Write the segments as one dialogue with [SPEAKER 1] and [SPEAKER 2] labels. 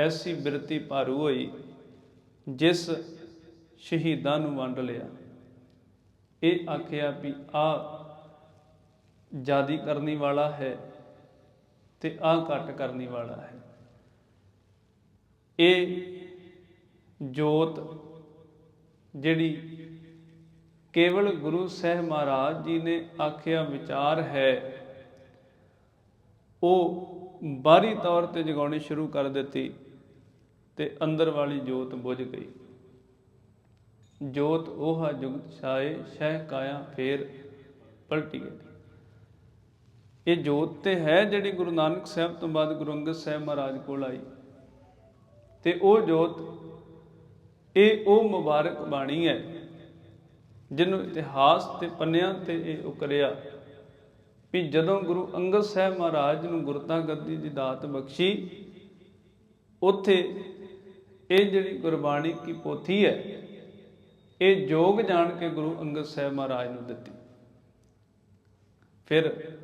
[SPEAKER 1] ਐਸੀ ਬਿਰਤੀ ਭਾਰੂ ਹੋਈ, ਜਿਸ ਸ਼ਹੀਦਾਂ ਨੂੰ ਵੰਡ ਲਿਆ। ਇਹ ਆਖਿਆ ਵੀ, ਆ ਜਾਦੀ ਕਰਨੀ ਵਾਲਾ ਹੈ ਤੇ ਆ ਘਟ ਕਰਨੀ ਵਾਲਾ ਹੈ। ਇਹ ਜੋਤ ਜਿਹੜੀ ਕੇਵਲ ਗੁਰੂ ਸਾਹਿਬ ਮਹਾਰਾਜ ਜੀ ਨੇ ਆਖਿਆ ਵਿਚਾਰ ਹੈ, ਉਹ ਬਾਹਰੀ ਤੌਰ ਤੇ ਜਗਾਉਣੀ ਸ਼ੁਰੂ ਕਰ ਦਿੱਤੀ। ਤੇ ਅੰਦਰ ਵਾਲੀ ਜੋਤ ਬੁਝ ਗਈ। ਜੋਤ ਉਹ ਜੁਗਤ ਛਾਏ, ਸ਼ਹਿ ਕਾਇਆ ਫੇਰ ਪਲਟੀ ਗਈ। ਇਹ ਜੋਤ ਤੇ ਹੈ ਜਿਹੜੀ ਗੁਰੂ ਨਾਨਕ ਸਾਹਿਬ ਤੋਂ ਬਾਅਦ ਗੁਰੂ ਅੰਗਦ ਸਾਹਿਬ ਮਹਾਰਾਜ ਕੋਲ ਆਈ। ਤੇ ਉਹ ਜੋਤ, ਇਹ ਉਹ ਮੁਬਾਰਕ ਬਾਣੀ ਹੈ ਜਿਹਨੂੰ ਇਤਿਹਾਸ ਤੇ ਪੰਨਿਆਂ ਤੇ ਇਹ ਉਕਰਿਆ ਵੀ ਜਦੋਂ ਗੁਰੂ ਅੰਗਦ ਸਾਹਿਬ ਮਹਾਰਾਜ ਨੂੰ ਗੁਰਤਾ ਗੱਦੀ ਦੀ ਦਾਤ ਬਖਸ਼ੀ, ਉੱਥੇ ਇਹ ਜਿਹੜੀ ਗੁਰਬਾਣੀ ਕੀ ਪੋਥੀ ਹੈ, ਇਹ ਜੋਗ ਜਾਣ ਕੇ ਗੁਰੂ ਅੰਗਦ ਸਾਹਿਬ ਮਹਾਰਾਜ ਨੂੰ ਦਿੱਤੀ। ਫਿਰ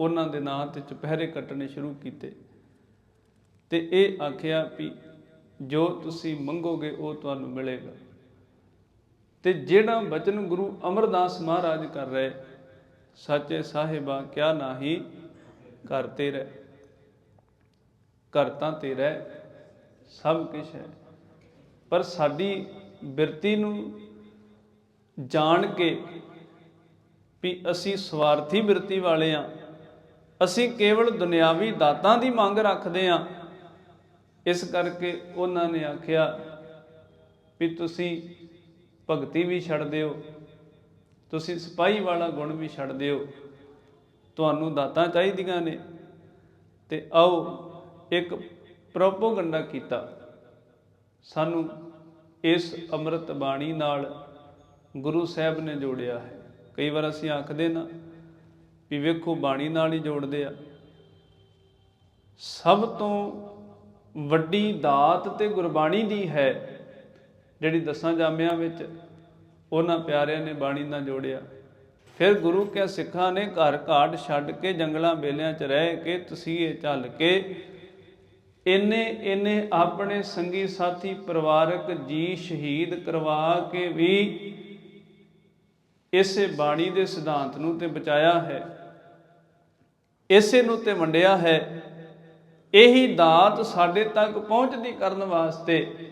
[SPEAKER 1] ਉਹਨਾਂ ਦੇ ਨਾਂ ਤੇ ਚੁਪਹਿਰੇ ਕੱਟਣੇ ਸ਼ੁਰੂ ਕੀਤੇ ਤੇ ਇਹ ਆਖਿਆ ਵੀ ਜੋ ਤੁਸੀਂ ਮੰਗੋਗੇ ਉਹ ਤੁਹਾਨੂੰ ਮਿਲੇਗਾ। ਤੇ ਜਿਹੜਾ ਬਚਨ ਗੁਰੂ ਅਮਰਦਾਸ ਮਹਾਰਾਜ ਕਰ ਰਹੇ, ਸੱਚੇ ਸਾਹਿਬਾ ਕਿਆ ਨਾਹੀ ਘਰ ਰਹਿ, ਘਰ ਤਾਂ ਰਹਿ ਸਭ ਕੁਝ ਹੈ। ਪਰ ਸਾਡੀ ਬਿਰਤੀ ਨੂੰ ਜਾਣ ਕੇ ਵੀ ਅਸੀਂ ਸਵਾਰਥੀ ਬਿਰਤੀ ਵਾਲੇ ਆ ਅਸੀਂ ਕੇਵਲ ਦੁਨਿਆਵੀ ਦਾਤਾਂ ਦੀ ਮੰਗ ਰੱਖਦੇ ਆ ਇਸ ਕਰਕੇ ਉਹਨਾਂ ਨੇ ਆਖਿਆ ਵੀ ਤੁਸੀਂ ਭਗਤੀ ਵੀ ਛੱਡ ਦਿਓ, ਤੁਸੀਂ ਸਿਪਾਹੀ ਵਾਲਾ ਗੁਣ ਵੀ ਛੱਡ ਦਿਓ। ਤੁਹਾਨੂੰ ਦਾਤਾਂ ਚਾਹੀਦੀਆਂ ਨੇ। ਤੇ ਆਓ ਇੱਕ ਪ੍ਰੋਪੋਗੰਡਾ ਕੀਤਾ। ਸਾਨੂੰ ਇਸ ਅੰਮ੍ਰਿਤ ਬਾਣੀ ਨਾਲ ਗੁਰੂ ਸਾਹਿਬ ਨੇ ਜੋੜਿਆ ਹੈ। ਕਈ ਵਾਰ ਅਸੀਂ ਆਖਦੇ ਨਾ ਵੀ ਵੇਖੋ ਬਾਣੀ ਨਾਲ ਹੀ ਜੋੜਦੇ ਆ। ਸਭ ਤੋਂ ਵੱਡੀ ਦਾਤ ਤੇ ਗੁਰਬਾਣੀ ਦੀ ਹੈ ਜਿਹੜੀ ਦਸਾਂ ਜਾਮਿਆਂ ਵਿੱਚ ਉਹਨਾਂ ਪਿਆਰਿਆਂ ਨੇ ਬਾਣੀ ਨਾਲ ਜੋੜਿਆ। ਫਿਰ ਗੁਰੂ ਕੇ ਸਿੱਖਾਂ ਨੇ ਘਰ ਘਾਟ ਛੱਡ ਕੇ ਜੰਗਲਾਂ ਬੇਲਿਆਂ 'ਚ ਰਹਿ ਕੇ ਤਸੀਹੇ ਇਹ ਚੱਲ ਕੇ ਇਨੇ ਇਨੇ ਆਪਣੇ ਸੰਗੀ ਸਾਥੀ ਪਰਿਵਾਰਕ ਜੀ ਸ਼ਹੀਦ ਕਰਵਾ ਕੇ ਵੀ ਇਸੇ ਬਾਣੀ ਦੇ ਸਿਧਾਂਤ ਨੂੰ ਤੇ ਬਚਾਇਆ ਹੈ। ਇਸੇ ਨੂੰ ਤੇ ਵੰਡਿਆ ਹੈ। ਇਹੀ ਦਾਤ ਸਾਡੇ ਤੱਕ ਪਹੁੰਚਦੀ ਕਰਨ ਵਾਸਤੇ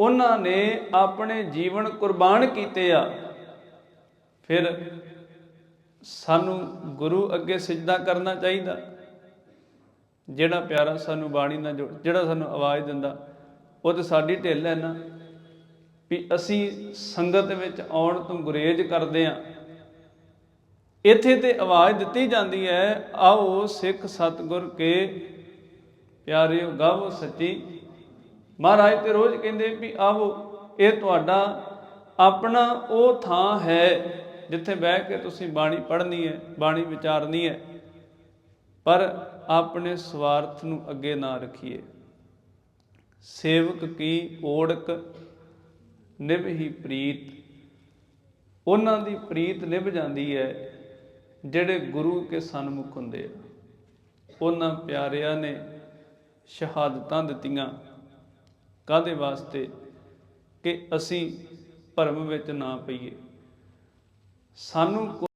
[SPEAKER 1] ਉਹਨਾਂ ਨੇ ਆਪਣੇ ਜੀਵਨ ਕੁਰਬਾਨ ਕੀਤੇ ਆ। ਫਿਰ ਸਾਨੂੰ ਗੁਰੂ ਅੱਗੇ ਸਜਦਾ ਕਰਨਾ ਚਾਹੀਦਾ। ਜਿਹੜਾ ਪਿਆਰਾ ਸਾਨੂੰ ਬਾਣੀ ਨਾਲ ਜੋੜ ਜਿਹੜਾ ਸਾਨੂੰ ਆਵਾਜ਼ ਦਿੰਦਾ, ਉਹ ਤੇ ਸਾਡੀ ਢਿੱਲ ਹੈ ਨਾ, ਵੀ ਅਸੀਂ ਸੰਗਤ ਵਿੱਚ ਆਉਣ ਤੋਂ ਗੁਰੇਜ ਕਰਦੇ ਆ ਇੱਥੇ ਤੇ ਆਵਾਜ਼ ਦਿੱਤੀ ਜਾਂਦੀ ਹੈ, ਆਓ ਸਿੱਖ ਸਤਗੁਰ ਕੇ ਪਿਆਰਿਓ ਗਾਵੋ ਸੱਚੀ। ਮਹਾਰਾਜ ਤੇ ਰੋਜ਼ ਕਹਿੰਦੇ ਵੀ ਆਵੋ, ਇਹ ਤੁਹਾਡਾ ਆਪਣਾ ਉਹ ਥਾਂ ਹੈ ਜਿੱਥੇ ਬਹਿ ਕੇ ਤੁਸੀਂ ਬਾਣੀ ਪੜ੍ਹਨੀ ਹੈ, ਬਾਣੀ ਵਿਚਾਰਨੀ ਹੈ। ਪਰ ਆਪਣੇ ਸਵਾਰਥ ਨੂੰ ਅੱਗੇ ਨਾ ਰੱਖੀਏ। ਸੇਵਕ ਕੀ ਓੜਕ, ਨਿਭ ਹੀ ਪ੍ਰੀਤ। ਉਹਨਾਂ ਦੀ ਪ੍ਰੀਤ ਨਿਭ ਜਾਂਦੀ ਹੈ, ਜਿਹੜੇ ਗੁਰੂ ਕੇ ਸਨਮੁਖ ਹੁੰਦੇ ਆ। ਉਹਨਾਂ ਪਿਆਰਿਆਂ ਨੇ ਸ਼ਹਾਦਤਾਂ ਦਿੱਤੀਆਂ। ਕਾਦੇ ਵਾਸਤੇ? ਕਿ ਅਸੀਂ ਭਰਮ ਵਿੱਚ ਨਾ ਪਈਏ। ਸਾਨੂੰ